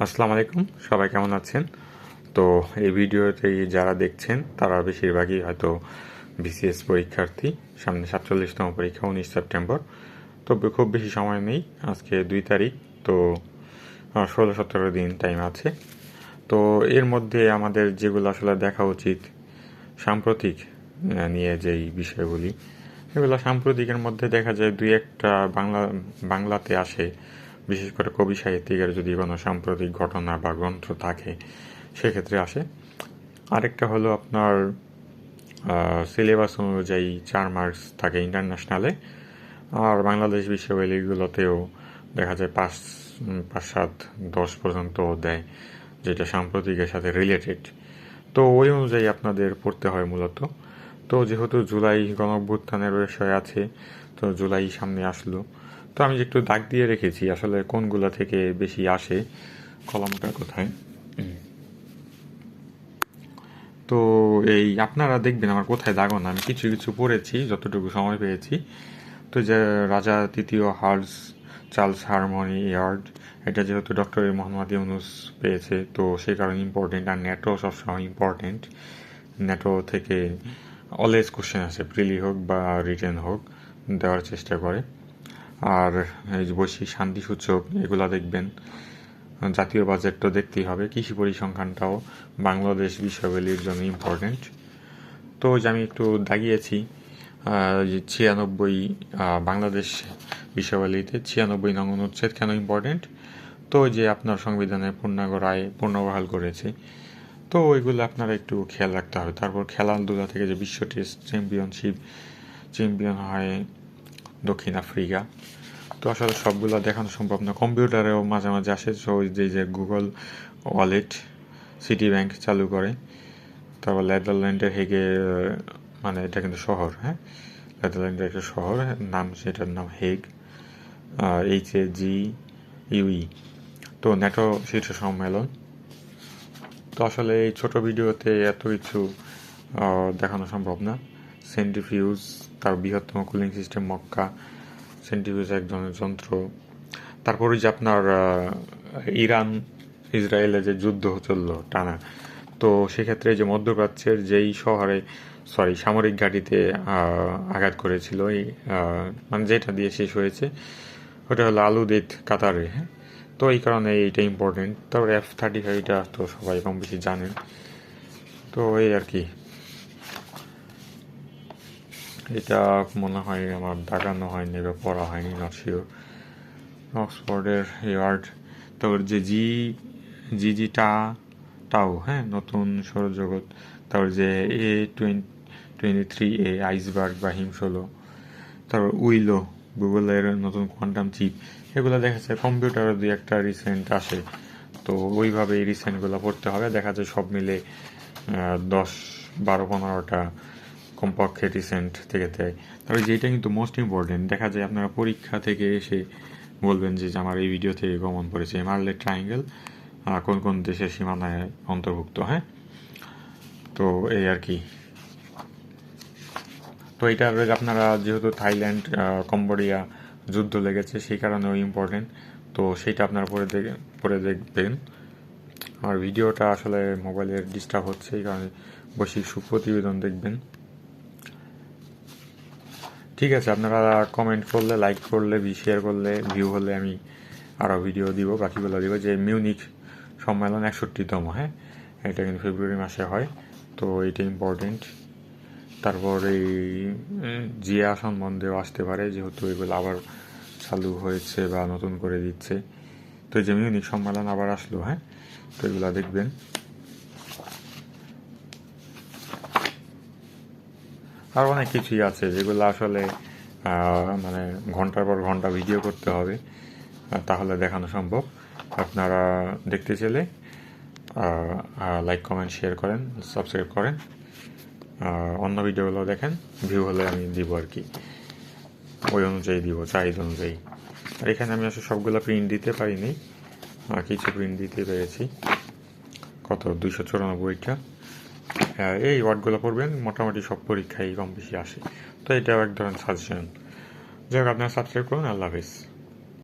আসসালামু আলাইকুম, সবাই কেমন আছেন? তো এই ভিডিওতে যারা দেখছেন, তারা বেশিরভাগই হয়তো বিসিএস পরীক্ষার্থী, সামনে সাতচল্লিশতম পরীক্ষা, উনিশ সেপ্টেম্বর। তো খুব বেশি সময় নেই, আজকে দুই তারিখ, তো ষোলো সতেরো দিন টাইম আছে। তো এর মধ্যে আমাদের যেগুলো আসলে দেখা উচিত, সাম্প্রতিক নিয়ে যেই বিষয়গুলি, এগুলো সাম্প্রতিকের মধ্যে দেখা যায় দুই একটা বাংলা, বাংলাতে আসে। বিশেষ করে কবি, সাহিত্যিকের যদি কোনো সাম্প্রতিক ঘটনা বা গ্রন্থ থাকে, সেক্ষেত্রে আসে। আরেকটা হলো আপনার সিলেবাস অনুযায়ী চার মার্কস থাকে ইন্টারন্যাশনালে। আর বাংলাদেশ বিশ্ববিদ্যালয়গুলোতেও দেখা যায় পাঁচ পাঁচ, সাত, দশ পর্যন্ত দেয়, যেটা সাম্প্রতিকের সাথে রিলেটেড তো ওই অনুযায়ী আপনাদের পড়তে হয় মূলত। তো যেহেতু জুলাই গণঅভ্যুত্থানের বিষয় আছে, তো জুলাই সামনে আসলো। তো আমি একটু দাগ দিয়ে রেখেছি, আসলে কোনগুলা থেকে বেশি আসে, কলমটা কোথায়? তো এই আপনারা দেখবেন আমার কোথায় দাগো না, আমি কিছু কিছু পড়েছি, যতটুকু সময় পেয়েছি। তো যে রাজা তৃতীয় হার্স চার্লস হারমোনি ইয়ার্ড, এটা যেহেতু ডক্টর মোহাম্মদ ইউনুস পেয়েছে, তো সেই কারণে ইম্পর্টেন্ট আর নেটো সবসময় ইম্পর্টেন্ট নেটো থেকে অলওয়েজ কোশ্চেন আসে প্রিলি হোক বা রিটেন হোক, দেওয়ার চেষ্টা করে। আর এই যে বৈশ্বিক শান্তি সূচক, এগুলা দেখবেন। জাতীয় বাজেট তো দেখতেই হবে, কৃষি পরিসংখ্যানটাও বাংলাদেশ বিশ্ববিদ্যালয়ের জন্য ইম্পর্টেন্ট তো যে আমি একটু দাগিয়েছি ছিয়ানব্বই বাংলাদেশ বিশ্ববিদ্যালয়তে ছিয়ানব্বই নং অনুচ্ছেদ কেন ইম্পর্টেন্ট তো যে আপনার সংবিধানের পূর্ণাঙ্গ রায় পুনর্বহাল করেছে তো ওইগুলো আপনারা একটু খেয়াল রাখতে হবে। তারপর খেলাধুলা থেকে যে বিশ্ব টেস্ট চ্যাম্পিয়নশিপ চ্যাম্পিয়ন হয় দক্ষিণ আফ্রিকা। তো আসলে সবগুলো দেখানো সম্ভব না। কম্পিউটারেও মাঝে মাঝে আসে সো যে যে গুগল ওয়ালেট সিটি ব্যাংক চালু করে। তারপর নেদারল্যান্ডের হেগে মানে এটা কিন্তু শহর হ্যাঁ? নেদারল্যান্ডের একটা শহর, নাম সেটার নাম Hague H A G UE তো ন্যাটো শীর্ষ সম্মেলন। তো আসলে এই ছোট ভিডিওতে এত কিছু দেখানো সম্ভব না। সেন্টিফিউজ তার বৃহত্তম কুলিং সিস্টেম মক্কা। সেন্টিফিউজ এক ধরনের যন্ত্র। তারপরে যে আপনার ইরান, ইসরায়েলে যে যুদ্ধ চলল টানা, তো সেক্ষেত্রে যে মধ্যপ্রাচ্যের যেই শহরে সরি সামরিক ঘাঁটিতে আঘাত করেছিল, এই মানে যেটা দিয়ে শেষ হয়েছে, ওটা হলো আলুদিত কাতারে হ্যাঁ? তো এই কারণে এইটা ইম্পর্টেন্ট তারপর এফ থার্টি ফাইভটা তো সবাই কম বেশি জানেন তো এই আর কি। এটা মনে হয় আমার দাগানো হয়নি বা পড়া হয়নি নট শিওর অক্সফোর্ডের ইয়ার্ড তারপর যে জি জি জি টা টাও হ্যাঁ নতুন সৌরজগৎ। তারপর যে A twenty twenty three A iceberg বা হিমশোলো। তারপর উইলো। গুগলের নতুন কোয়ান্টাম চিপ এগুলো দেখা যায় কম্পিউটারে দুই একটা রিসেন্ট আসে। তো ওইভাবে এই রিসেন্টগুলো পড়তে হবে। দেখা যায় সব মিলে দশ, বারো, পনেরোটা কমপক্ষে রিসেন্ট থেকে দেয়। তবে যেটা কিন্তু মোস্ট ইম্পর্টেন্ট দেখা যায় আপনারা পরীক্ষা থেকে এসে বলবেন যে আমার এই ভিডিও থেকে গমন পড়েছে মারলে ট্রায়াঙ্গেল কোন কোন দেশের সীমানায় অন্তর্ভুক্ত? হ্যাঁ? তো এই আর কি। তো এটার আপনারা যেহেতু থাইল্যান্ড কম্বোডিয়া যুদ্ধ লেগেছে, সেই কারণেও ইম্পর্টেন্ট তো সেইটা আপনারা পরে দেখে পরে দেখবেন। আর ভিডিওটা আসলে মোবাইলের ডিস্টার্ব হচ্ছে, এই কারণে বৈশ্বিক সুপ্রতিবেদন দেখবেন। ঠিক আছে, আপনারা কমেন্ট করলে লাইক করলে শেয়ার করলে ভিউ হলে আমি আরও ভিডিও দিব, বাকিগুলো দিব। যে মিউনিক সম্মেলন একষট্টিতম হ্যাঁ? এটা কিন্তু ফেব্রুয়ারি মাসে হয়, তো এটা ইম্পর্টেন্ট তারপর এই জিয়া সম্বন্ধেও আসতে পারে, যেহেতু এগুলো আবার চালু হয়েছে বা নতুন করে দিচ্ছে। তো যে মিউনিক সম্মেলন আবার আসলো হ্যাঁ? তো এগুলো দেখবেন। আর অনেক কিছুই আছে, যেগুলো আসলে মানে ঘণ্টার পর ঘণ্টা ভিডিও করতে হবে তাহলে দেখানো সম্ভব। আপনারা দেখতে চাইলে লাইক, কমেন্ট, শেয়ার করেন, সাবস্ক্রাইব করেন। অন্য ভিডিওগুলো দেখেন ভিউ হলে আমি দিব আর কি। ওই অনুযায়ী দিব চাহিদা অনুযায়ী। আর এখানে আমি আসলে সবগুলো প্রিন্ট দিতে পারিনি কিছু প্রিন্ট দিতে পেরেছি। কত? দুইশো চুরানব্বইটা। এই ওয়ার্ডগুলো পড়বেন, মোটামুটি সব পরীক্ষায় কম বেশি আসে। তো এটাও এক ধরনের সাজেশন যাই হোক, আপনারা সাবস্ক্রাইব করুন, আল্লাহ হাফিজ।